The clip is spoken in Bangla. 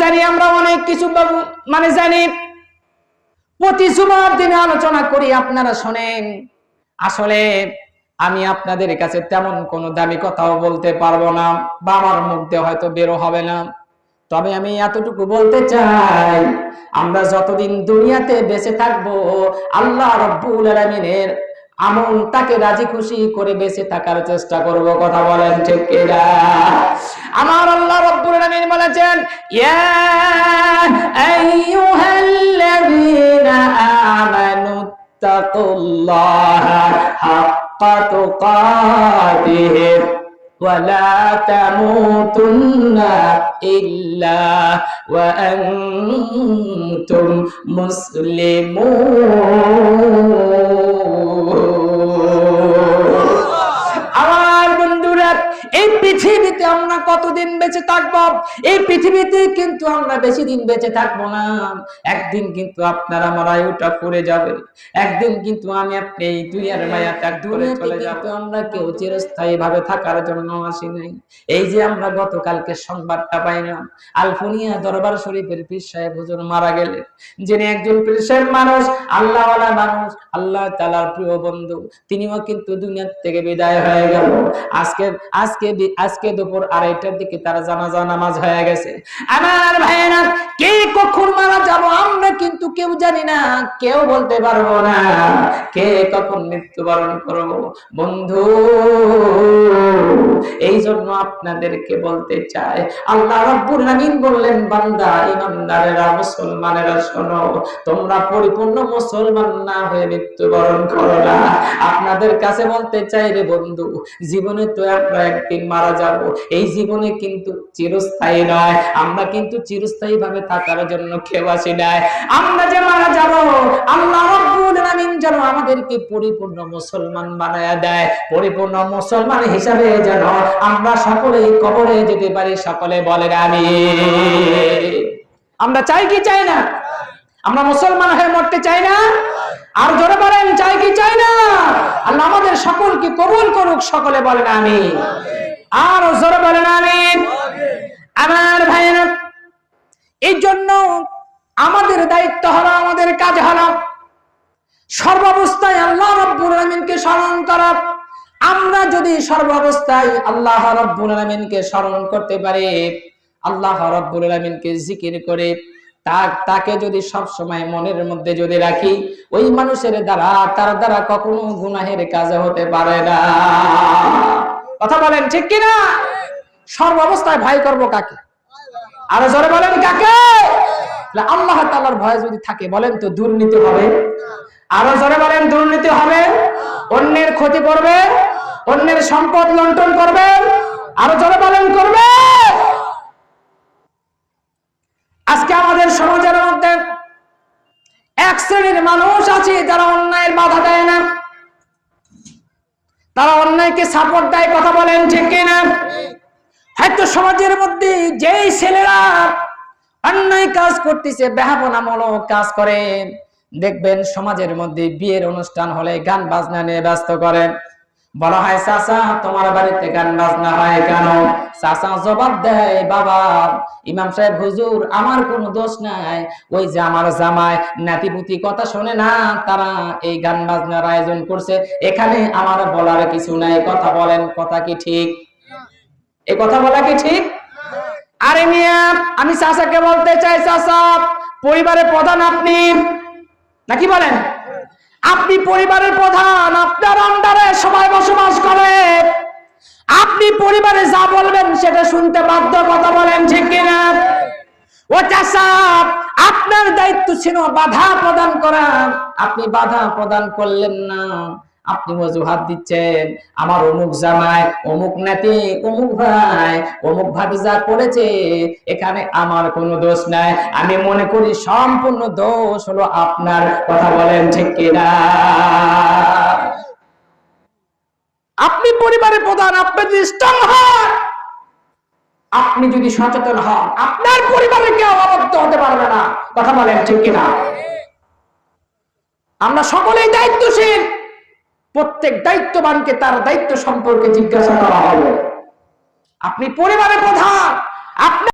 জানি, আমরা অনেক কিছু মানে জানি। প্রতি জুমার দিনে আলোচনা করি, আপনারা শোনেন। আসলে আমি আপনাদের কাছে তেমন কোনো দামি কথাও বলতে পারব না, বা আমার হয়তো বেরো হবে না। তবে আমি এতটুকু বলতে চাই, আমরা যতদিন দুনিয়াতে বেঁচে থাকব, আল্লাহ রব্বুল আলামিনের আমল তাকে রাজি খুশি করে বেঁচে থাকার চেষ্টা করব, কথা বলেন ঠিক আমার আল্লাহ রব্বুল আলামিন বলেছেন, ইয়া আইয়ুহাল্লাযীনা আমানু তাকুল্লাহা হাক্কা তুকাতিহি ولا تموتن إلا وأنتم مسلمون পৃথিবীতে আমরা কতদিন বেঁচে থাকব? এই পৃথিবীতে কিন্তু আমরা বেশি দিন বেঁচে থাকব না। একদিন কিন্তু আপনার আমার আয়ুটা পড়ে যাবে। একদিন কিন্তু আমি আপনি এই দুনিয়ার মায়া ত্যাগ করে চলে যাব। আমরা কেউ চিরস্থায়ী ভাবে থাকার জন্য আসি নাই। এই যে আমরা গতকালকে সংবাদটা পাইলাম আলফুনিয়া দরবার শরীফের পীর সাহেব হুজুর মারা গেলে যিনি একজন পীর সাহেব মানুষ আল্লাহওয়ালা মানুষ আল্লাহ তালার প্রিয় বন্ধু। তিনিও কিন্তু দুনিয়া থেকে বিদায় হয়ে গেল। আজকে আজকে আজকে দুপুর আড়াইটার দিকে তারা জানাজা নামাজ হয়ে গেছে। আমার ভাইয়েরা, কে কখন মারা যাব আমরা কিন্তু কেউ জানি না, কেউ বলতে পারব না, কে কখন মৃত্যুবরণ করব। বন্ধু এই জন্য আপনাদেরকে বলতে চাই, আল্লাহ রাব্বুল আমিন বললেন, বান্দা ইমানদারেরা মুসলমানেরা শোনো, তোমরা পরিপূর্ণ মুসলমান না হয়ে মৃত্যুবরণ করো না। আপনাদের কাছে বলতে চাই রে বন্ধু, জীবনে তো আমরা একদিন মারা যাব, এই জীবনে কিন্তু চিরস্থায়ী নয়, আমরা কিন্তু চিরস্থায়ী ভাবে থাকার জন্য কেউ আসি নাই। আমরা যে মারা যাব, আল্লাহ রাব্বুল আমিন যেন আমাদেরকে পরিপূর্ণ মুসলমান বানায়া দেয়, পরিপূর্ণ মুসলমান হিসাবে যেন আমরা সকলেই কবরে যেতে পারি, সকলে বলেন আমি আমরা চাই কি চাই না? আমরা মুসলমান হয়ে মরতে চাই না? আর জোরে বলেন, চাই কি চাই না? আল্লাহ আমাদের সকলকে কবুল করুক, সকলে বলেন আমি আর জোরে বলেন আমি আমার ভাইয়েরা, এই জন্য আমাদের দায়িত্ব হলো, আমাদের কাজ হলো সর্বাবস্থায় আল্লাহ রব্বুল আলামিনকে স্মরণ করা। আমরা যদি সর্বাবস্থায় আল্লাহ রব্বুল আলামিনকে স্মরণ করতে পারি, আল্লাহ রব্বুল আলামিনকে জিকির করে, তাকে যদি সব সময় মনের মধ্যে যদি রাখি, ওই মানুষের দ্বারা তার দ্বারা কখনো গুনাহের কাজ হতে পারে না। কথা বলেন ঠিক কিনা? সর্বাবস্থায় ভয় করব কাকে? আরও জোরে বলেন কাকে? আল্লাহ তালার ভয় যদি থাকে, বলেন তো দুর্নীতি হবে। আরও জোরে বলেন, দুর্নীতি হবে। অন্যের ক্ষতি করবে। অন্যের সম্পদ লুণ্ঠন করবে, আরও জোরে পালন করবে। আজকে আমাদের সমাজের মধ্যে এক শ্রেণির মানুষ আছে, যারা অন্যায়ের বাধা দেয় না। তারা অন্যায়কে সাপোর্ট দেয়, কথা বলেন, ঠিক কিনা? হয়তো সমাজের মধ্যে যেই ছেলেরা অন্যায় কাজ করতেছে বেহাপনামূলক কাজ করে, দেখবেন সমাজের মধ্যে বিয়ের অনুষ্ঠান হলে গান বাজনা নিয়ে ব্যস্ত করেন। বলা, হয় চাচা, তোমার বাড়িতে গান বাজনা হয় কেন? চাচা জবাব দেয় বাবা, ইমাম সাহেব, হুজুর, আমার কোনো দোষ নাই। ওই যে আমার জামাই, নাতিপুতি কথা শোনে না, তারা এই গান বাজনার আয়োজন করছে। এখানে আমার বলার কিছু নাই। কথা বলেন, কথা কি ঠিক? এই কথা বলা কি ঠিক? আরে মিয়া, আমি চাচাকে বলতে চাই, চাচা, পরিবারের প্রধান আপনি। নাকি বলেন? আপনি পরিবারের প্রধান, আপনার আন্ডারে সবাই বসবাস করে। আপনি পরিবারে যা বলবেন সেটা শুনতে বাধ্য, কথা বলেন ঠিক কিনা? ও চাষা আপনার দায়িত্ব ছিল বাধা প্রদান করা। আপনি বাধা প্রদান করলেন না। আপনি অজুহাত দিচ্ছেন। আমার অমুক জামাই, অমুক নাতি, অমুক ভাই, অমুক ভাবি যা করেছে এখানে আমার কোনো দোষ নাই। আমি মনে করি সম্পূর্ণ দোষ হলো আপনার। কথা বলেন ঠিক কিনা? আপনি পরিবারের প্রধান আপনি যদি স্ট্রং হন আপনি যদি সচেতন হন, আপনার পরিবারে কেউ অবদ্ধ হতে পারবে না। কথা বলেন ঠিক কিনা? আমরা সকলেই দায়িত্বশীল। প্রত্যেক দায়িত্ববানকে তার দায়িত্ব সম্পর্কে জিজ্ঞাসা করা হবে। আপনি পরিবারের প্রধান আপনার